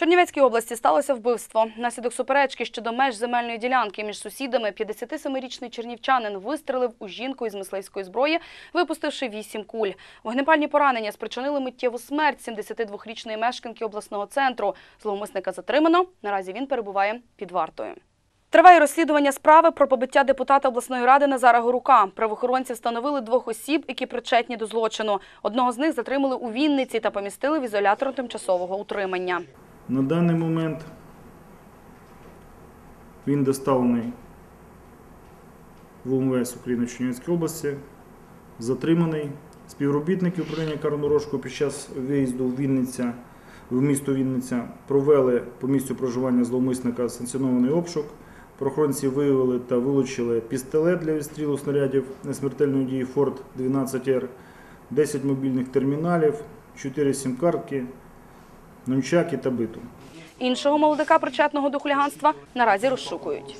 Чернівецькій області сталося вбивство. Наслідок суперечки щодо меж земельної ділянки між сусідами 57-річний чернівчанин вистрелив у жінку із мисливської зброї, випустивши вісім куль. Вогнепальні поранення спричинили миттєву смерть 72-річної мешканки обласного центру. Зловмисника затримано. Наразі він перебуває під вартою. Триває розслідування справи про побиття депутата обласної ради Назара Горука. Правоохоронці встановили двох осіб, які причетні до злочину. Одного з них затримали у Вінниці та помістили в ізолятор тимчасового утримання. На даний момент він доставлений в УМВС України в області, затриманий. Співробітники управління Карнорожку під час виїзду в Вінниця, в місто Вінниця провели по місцю проживання зловмисника санкціонований обшук. Правоохоронці виявили та вилучили пістолет для відстрілу снарядів несмертельної дії Форд 12Р, 10 мобільних терміналів, 4 сім-картки, нунчаки та биту. Іншого молодика, причетного до хуліганства, наразі розшукують.